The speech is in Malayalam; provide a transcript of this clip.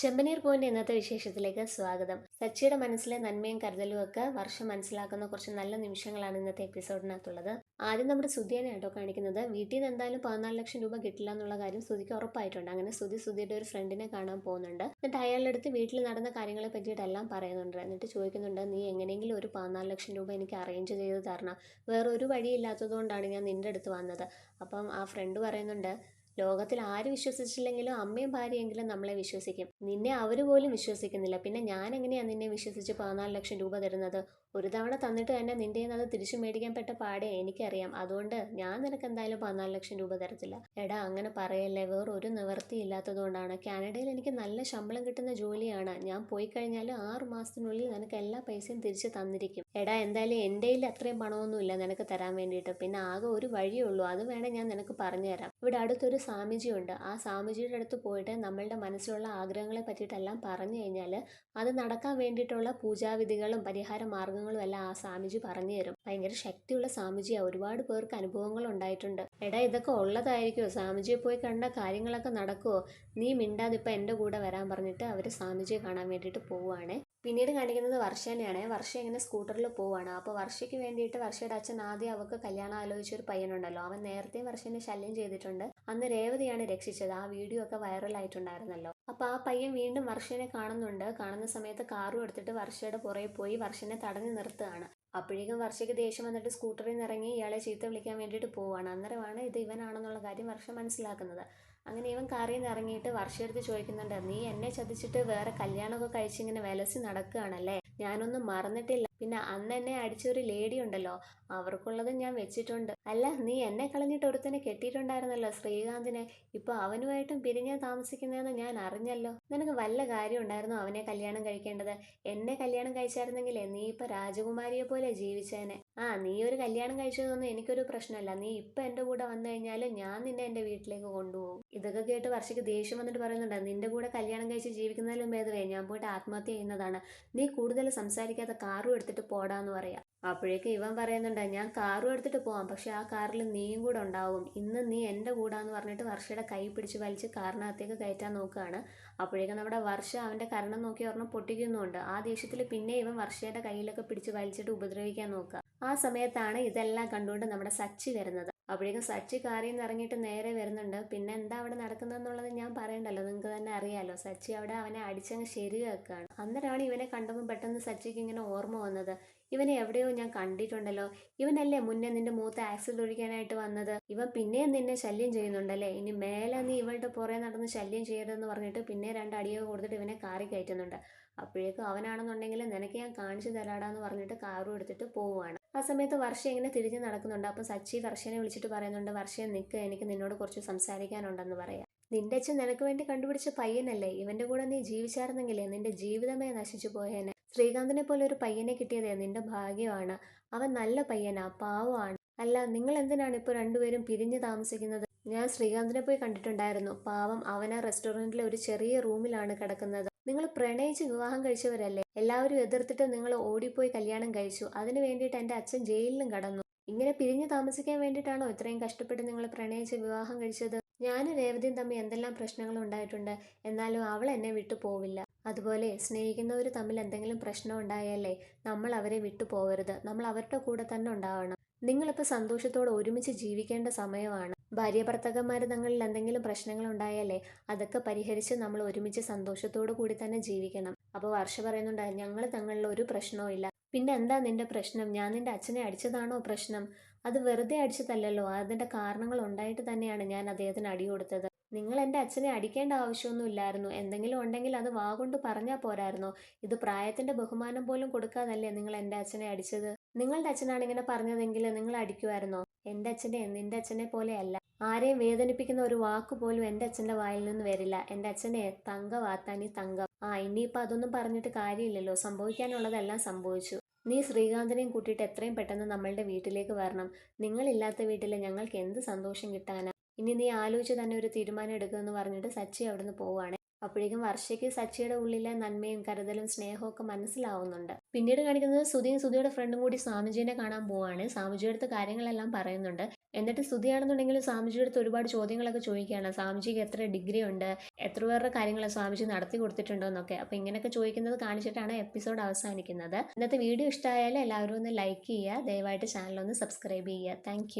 ചെമ്പനീർ പോയിന്റ് ഇന്നത്തെ വിശേഷത്തിലേക്ക് സ്വാഗതം. സച്ചിയുടെ മനസ്സിലെ നന്മയും കരുതലും ഒക്കെ വർഷം മനസ്സിലാക്കുന്ന കുറച്ച് നല്ല നിമിഷങ്ങളാണ് ഇന്നത്തെ എപ്പിസോഡിനകത്തുള്ളത്. ആദ്യം നമ്മുടെ സുധിയാണ് കേട്ടോ കാണിക്കുന്നത്. വീട്ടിൽ നിന്ന് എന്തായാലും പതിനാല് ലക്ഷം രൂപ കിട്ടില്ല എന്നുള്ള കാര്യം സുധിക്ക് ഉറപ്പായിട്ടുണ്ട്. അങ്ങനെ സുധി സുധിയുടെ ഒരു ഫ്രണ്ടിനെ കാണാൻ പോകുന്നുണ്ട്. എന്നിട്ട് അയാളുടെ അടുത്ത് വീട്ടിൽ നടന്ന കാര്യങ്ങളെ പറ്റിയിട്ടെല്ലാം പറയുന്നുണ്ട്. എന്നിട്ട് ചോദിക്കുന്നുണ്ട് നീ എങ്ങനെയെങ്കിലും ഒരു പതിനാല് ലക്ഷം രൂപ എനിക്ക് അറേഞ്ച് ചെയ്ത് തരണം. വേറെ ഒരു വഴിയില്ലാത്തതുകൊണ്ടാണ് ഞാൻ നിന്റെ അടുത്ത് വന്നത്. അപ്പം ആ ഫ്രണ്ട് പറയുന്നുണ്ട് ലോകത്തിൽ ആര് വിശ്വസിച്ചില്ലെങ്കിലും അമ്മയും ഭാര്യയെങ്കിലും നമ്മളെ വിശ്വസിക്കും. നിന്നെ അവർ പോലും വിശ്വസിക്കുന്നില്ല. പിന്നെ ഞാൻ എങ്ങനെയാണ് നിന്നെ വിശ്വസിച്ച് പതിനാല് ലക്ഷം രൂപ തരുന്നത്? ഒരു തവണ തന്നിട്ട് തന്നെ നിന്റെ അത് തിരിച്ചു മേടിക്കാൻ പെട്ട പാടെ എനിക്കറിയാം. അതുകൊണ്ട് ഞാൻ നിനക്ക് എന്തായാലും പതിനാല് ലക്ഷം രൂപ തരത്തില്ല. എടാ അങ്ങനെ പറയല്ലേ. വേറെ ഒരു നിവൃത്തി ഇല്ലാത്തതുകൊണ്ടാണ്. കാനഡയിൽ എനിക്ക് നല്ല ശമ്പളം കിട്ടുന്ന ജോലിയാണ്. ഞാൻ പോയി കഴിഞ്ഞാൽ ആറു മാസത്തിനുള്ളിൽ നിനക്ക് എല്ലാ പൈസയും തിരിച്ച് തന്നിരിക്കും. എടാ എന്തായാലും എന്റെ അത്രയും പണമൊന്നുമില്ല നിനക്ക് തരാൻ വേണ്ടിയിട്ട്. പിന്നെ ആകെ ഒരു വഴിയേ ഉള്ളൂ. അത് വേണേൽ ഞാൻ നിനക്ക് പറഞ്ഞുതരാം. ഇവിടെ അടുത്തൊരു സ്വാമിജിയുണ്ട്. ആ സ്വാമിജിയുടെ അടുത്ത് പോയിട്ട് നമ്മളുടെ മനസ്സിലുള്ള ആഗ്രഹങ്ങളെ പറ്റിയിട്ടെല്ലാം പറഞ്ഞു കഴിഞ്ഞാൽ അത് നടക്കാൻ വേണ്ടിയിട്ടുള്ള പൂജാവിധികളും പരിഹാര മാർഗങ്ങളും എല്ലാം ആ സ്വാമിജി പറഞ്ഞു തരും. ഭയങ്കര ശക്തിയുള്ള സ്വാമിജിയാണ് ഒരുപാട് പേർക്ക് അനുഭവങ്ങൾ ഉണ്ടായിട്ടുണ്ട്. എടാ ഇതൊക്കെ ഉള്ളതായിരിക്കുമോ സ്വാമിജിയെ പോയി കണ്ട കാര്യങ്ങളൊക്കെ നടക്കുമോ നീ മിണ്ടാതിപ്പോൾ എന്റെ കൂടെ വരാൻ പറഞ്ഞിട്ട് അവർ സ്വാമിജിയെ കാണാൻ വേണ്ടിയിട്ട് പോവുകയാണേ പിന്നീട് കാണിക്കുന്നത് വർഷേനെയാണ് വർഷ ഇങ്ങനെ സ്കൂട്ടറിൽ പോവാണ് അപ്പോൾ വർഷയ്ക്ക് വേണ്ടിയിട്ട് വർഷയുടെ അച്ഛൻ ആദ്യം അവൾക്ക് കല്യാണം ആലോചിച്ച ഒരു പയ്യനുണ്ടല്ലോ. അവൻ നേരത്തെ വർഷനെ ശല്യം ചെയ്തിട്ടുണ്ട്. അന്ന് രേവതിയാണ് രക്ഷിച്ചത്. ആ വീഡിയോ ഒക്കെ വൈറലായിട്ടുണ്ടായിരുന്നല്ലോ അപ്പോൾ ആ പയ്യൻ വീണ്ടും വർഷനെ കാണുന്നുണ്ട്. കാണുന്ന സമയത്ത് കാറും എടുത്തിട്ട് വർഷയുടെ പുറകെ പോയി വർഷനെ തടഞ്ഞു നിർത്തുകയാണ്. അപ്പോഴേക്കും വർഷയ്ക്ക് ദേഷ്യം വന്നിട്ട് സ്കൂട്ടറിൽ നിന്ന് ഇറങ്ങി ഇയാളെ ചീത്ത വിളിക്കാൻ വേണ്ടിയിട്ട് പോവുകയാണ്. അന്നേരമാണ് ഇത് ഇവനാണെന്നുള്ള കാര്യം വർഷം മനസ്സിലാക്കുന്നത്. അങ്ങനെ ഇവൻ കാറിൽ നിന്ന് ഇറങ്ങിയിട്ട് വർഷയെടുത്ത് ചോദിക്കുന്നുണ്ട് നീ എന്നെ ചതിച്ചിട്ട് വേറെ കല്യാണമൊക്കെ കഴിച്ചിങ്ങനെ വിലസി നടക്കുകയാണല്ലേ? ഞാനൊന്നും മറന്നിട്ടില്ല. പിന്നെ അന്ന് എന്നെ അടിച്ചൊരു ലേഡി ഉണ്ടല്ലോ അവർക്കുള്ളതും ഞാൻ വെച്ചിട്ടുണ്ട്. അല്ല നീ എന്നെ കളഞ്ഞിട്ട് ഒരുത്തനെ കെട്ടിയിട്ടുണ്ടായിരുന്നല്ലോ ശ്രീകാന്തിനെ. ഇപ്പൊ അവനുമായിട്ടും പിരിഞ്ഞാ താമസിക്കുന്നതെന്ന് ഞാൻ അറിഞ്ഞല്ലോ. നിനക്ക് വല്ല കാര്യം ഉണ്ടായിരുന്നു അവനെ കല്യാണം കഴിക്കേണ്ടത്? എന്നെ കല്യാണം കഴിച്ചായിരുന്നെങ്കിലേ നീ ഇപ്പൊ രാജകുമാരിയെ പോലെ ജീവിച്ചേനെ. ആ നീ ഒരു കല്യാണം കഴിച്ചതൊന്നും എനിക്കൊരു പ്രശ്നമല്ല. നീ ഇപ്പൊ എന്റെ കൂടെ വന്നു കഴിഞ്ഞാൽ ഞാൻ നിന്നെ എന്റെ വീട്ടിലേക്ക് കൊണ്ടുപോകും. ഇതൊക്കെ കേട്ട് വർഷയ്ക്ക് ദേഷ്യം വന്നിട്ട് പറയുന്നുണ്ട് നിന്റെ കൂടെ കല്യാണം കഴിച്ച് ജീവിക്കുന്നതിലും ഭേദവേ ഞാൻ പോയിട്ട് ആത്മഹത്യ ചെയ്യുന്നതാണ്. നീ കൂടുതൽ സംസാരിക്കാതെ കാറും എടുത്തിട്ട് പോടാന്ന് പറയാം. അപ്പോഴേക്ക് ഇവൻ പറയുന്നുണ്ട് ഞാൻ കാറും എടുത്തിട്ട് പോവാം പക്ഷെ ആ കാറിൽ നീയും കൂടെ ഉണ്ടാവും. ഇന്ന് നീ എന്റെ കൂടാന്ന് പറഞ്ഞിട്ട് വർഷയുടെ കൈ പിടിച്ച് വലിച്ച് കാറിനകത്തേക്ക് കയറ്റാൻ നോക്കുകയാണ്. അപ്പോഴേക്കും നമ്മുടെ വർഷ അവന്റെ കരണം നോക്കി ഒരെണ്ണം പൊട്ടിക്കുന്നുണ്ട് ആ ദേഷ്യത്തിൽ പിന്നെ ഇവൻ വർഷയുടെ കയ്യിലൊക്കെ പിടിച്ച് വലിച്ചിട്ട് ഉപദ്രവിക്കാൻ നോക്കുക. ആ സമയത്താണ് ഇതെല്ലാം കണ്ടുകൊണ്ട് നമ്മുടെ സച്ചി വരുന്നത്. അപ്പോഴേക്കും സച്ചി കാറിൽ നിന്ന് ഇറങ്ങിയിട്ട് നേരെ വരുന്നുണ്ട്. പിന്നെ എന്താ അവിടെ നടക്കുന്നതെന്നുള്ളത് ഞാൻ പറയണ്ടല്ലോ. നിങ്ങൾക്ക് തന്നെ അറിയാലോ. സച്ചി അവിടെ അവനെ അടിച്ചങ്ങ് ശരിയാക്കുകയാണ് അന്നേരമാണ് ഇവനെ കണ്ടപ്പോൾ പെട്ടെന്ന് സച്ചിക്ക് ഇങ്ങനെ ഓർമ്മ വന്നത്. ഇവനെ എവിടെയോ ഞാൻ കണ്ടിട്ടുണ്ടല്ലോ. ഇവനല്ലേ മുന്നേ നിന്റെ മൂത്ത ആക്സിഡ് ഒഴിക്കാനായിട്ട് വന്നത്? ഇവൻ പിന്നെയും നിന്നെ ശല്യം ചെയ്യുന്നുണ്ടല്ലേ? ഇനി മേലെ നീ ഇവളുടെ പുറകെ നടന്ന് ശല്യം ചെയ്യരുതെന്ന് പറഞ്ഞിട്ട് പിന്നെ രണ്ട് അടിയൊക്കെ കൊടുത്തിട്ട് ഇവനെ കാറി കയറ്റുന്നുണ്ട്. അപ്പോഴേക്കും അവനാണെന്നുണ്ടെങ്കിൽ നിനക്ക് ഞാൻ കാണിച്ചു തരാടാന്ന് പറഞ്ഞിട്ട് കാറും എടുത്തിട്ട് പോവുകയാണ് ആ സമയത്ത് വർഷ ഇങ്ങനെ തിരിഞ്ഞ് നടക്കുന്നുണ്ട്. അപ്പം സച്ചി വർഷനെ വിളിച്ചിട്ട് പറയുന്നുണ്ട് വർഷയെ നിൽക്ക് എനിക്ക് നിന്നോട് കുറച്ച് സംസാരിക്കാനുണ്ടെന്ന് പറയാം. നിന്റെ അച്ഛൻ നിനക്ക് വേണ്ടി കണ്ടുപിടിച്ച പയ്യനല്ലേ? ഇവന്റെ കൂടെ നീ ജീവിച്ചായിരുന്നെങ്കിലേ നിന്റെ ജീവിതമേ നശിച്ചു പോയേനെ. ശ്രീകാന്തിനെ പോലെ ഒരു പയ്യനെ കിട്ടിയതേ നിന്റെ ഭാഗ്യമാണ്. അവൻ നല്ല പയ്യനാ പാവമാണ്. അല്ല നിങ്ങൾ എന്തിനാണ് ഇപ്പോൾ രണ്ടുപേരും പിരിഞ്ഞു താമസിക്കുന്നത്? ഞാൻ ശ്രീകാന്തിനെ പോയി കണ്ടിട്ടുണ്ടായിരുന്നു. പാവം അവൻ ആ റെസ്റ്റോറന്റിലെ ഒരു ചെറിയ റൂമിലാണ് കിടക്കുന്നത്. നിങ്ങൾ പ്രണയിച്ച് വിവാഹം കഴിച്ചവരല്ലേ? എല്ലാവരും എതിർത്തിട്ട് നിങ്ങൾ ഓടിപ്പോയി കല്യാണം കഴിച്ചു. അതിന് വേണ്ടിയിട്ട് എന്റെ അച്ഛൻ ജയിലിലും കടന്നു. ഇങ്ങനെ പിരിഞ്ഞു താമസിക്കാൻ വേണ്ടിയിട്ടാണോ ഇത്രയും കഷ്ടപ്പെട്ട് നിങ്ങൾ പ്രണയിച്ച് വിവാഹം കഴിച്ചത്? ഞാനും രേവതിയും തമ്മിൽ എന്തെല്ലാം പ്രശ്നങ്ങൾ ഉണ്ടായിട്ടുണ്ട്? എന്നാലും അവൾ എന്നെ വിട്ടു പോവില്ല. അതുപോലെ സ്നേഹിക്കുന്നവർ തമ്മിൽ എന്തെങ്കിലും പ്രശ്നം ഉണ്ടായാലേ നമ്മൾ അവരെ വിട്ടു പോകരുത്. നമ്മൾ അവരുടെ കൂടെ തന്നെ ഉണ്ടാവണം. നിങ്ങളിപ്പോൾ സന്തോഷത്തോടെ ഒരുമിച്ച് ജീവിക്കേണ്ട സമയമാണ്. ഭാര്യ ഭർത്തകന്മാർ തങ്ങളിൽ എന്തെങ്കിലും പ്രശ്നങ്ങൾ ഉണ്ടായാലേ അതൊക്കെ പരിഹരിച്ച് നമ്മൾ ഒരുമിച്ച് സന്തോഷത്തോടു കൂടി തന്നെ ജീവിക്കണം. അപ്പോൾ വർഷ പറയുന്നുണ്ട് ഞങ്ങൾ തങ്ങളിൽ ഒരു പ്രശ്നവും ഇല്ല. പിന്നെ എന്താ നിന്റെ പ്രശ്നം? ഞാൻ നിന്റെ അച്ഛനെ അടിച്ചതാണോ പ്രശ്നം? അത് വെറുതെ അടിച്ചതല്ലല്ലോ. അതിന്റെ കാരണങ്ങൾ ഉണ്ടായിട്ട് തന്നെയാണ് ഞാൻ അദ്ദേഹത്തിന് അടി കൊടുത്തത്. നിങ്ങൾ എന്റെ അച്ഛനെ അടിക്കേണ്ട ആവശ്യമൊന്നും ഇല്ലായിരുന്നു. എന്തെങ്കിലും ഉണ്ടെങ്കിൽ അത് വാഗൊണ്ട് പറഞ്ഞാൽ പോരായിരുന്നോ? ഇത് പ്രായത്തിന്റെ ബഹുമാനം പോലും കൊടുക്കാതല്ലേ നിങ്ങൾ എന്റെ അച്ഛനെ അടിച്ചത്? നിങ്ങളുടെ അച്ഛനാണ് ഇങ്ങനെ പറഞ്ഞതെങ്കിൽ നിങ്ങൾ അടിക്കുമായിരുന്നോ? എന്റെ അച്ഛനെ നിന്റെ അച്ഛനെ പോലെയല്ല. ആരെയും വേദനിപ്പിക്കുന്ന ഒരു വാക്ക് പോലും എന്റെ അച്ഛന്റെ വായിൽ നിന്ന് വരില്ല. എന്റെ അച്ഛനെ തങ്ക വാത്താനി തങ്കം. ആ ഇനിയിപ്പോൾ അതൊന്നും പറഞ്ഞിട്ട് കാര്യമില്ലല്ലോ. സംഭവിക്കാനുള്ളതെല്ലാം സംഭവിച്ചു. നീ ശ്രീകാന്തിനെയും കൂട്ടിയിട്ട് എത്രയും പെട്ടെന്ന് നമ്മളുടെ വീട്ടിലേക്ക് വരണം. നിങ്ങളില്ലാത്ത വീട്ടിൽ ഞങ്ങൾക്ക് എന്ത് സന്തോഷം കിട്ടാനാ? ഇനി നീ ആലോചിച്ച് തന്നെ ഒരു തീരുമാനം എടുക്കുമെന്ന് പറഞ്ഞിട്ട് സച്ചി അവിടുന്ന് പോവാണ് അപ്പോഴേക്കും വർഷയ്ക്ക് സച്ചിയുടെ ഉള്ളിലെ നന്മയും കരുതലും സ്നേഹവും ഒക്കെ മനസ്സിലാവുന്നുണ്ട്. പിന്നീട് കാണിക്കുന്നത് സുധിയും സുധിയുടെ ഫ്രണ്ടും കൂടി സ്വാമിജീനെ കാണാൻ പോവാണ്. സ്വാമിജിയുടെ അടുത്ത് കാര്യങ്ങളെല്ലാം പറയുന്നുണ്ട്. എന്നിട്ട് സ്തുതിയാണെന്നുണ്ടെങ്കിൽ സ്വാമിജിയുടെ അടുത്ത് ഒരുപാട് ചോദ്യങ്ങളൊക്കെ ചോദിക്കുകയാണ്. സ്വാമിജിക്ക് എത്ര ഡിഗ്രി ഉണ്ട്? എത്ര പേരുടെ കാര്യങ്ങൾ സ്വാമിജി നടത്തി കൊടുത്തിട്ടുണ്ടോ എന്നൊക്കെ. അപ്പോൾ ഇങ്ങനെയൊക്കെ ചോദിക്കുന്നത് കാണിച്ചിട്ടാണ് എപ്പിസോഡ് അവസാനിക്കുന്നത്. ഇന്നത്തെ വീഡിയോ ഇഷ്ടമായാലും എല്ലാവരും ഒന്ന് ലൈക്ക് ചെയ്യുക. ദയവായിട്ട് ചാനൽ ഒന്ന് സബ്സ്ക്രൈബ് ചെയ്യുക. താങ്ക്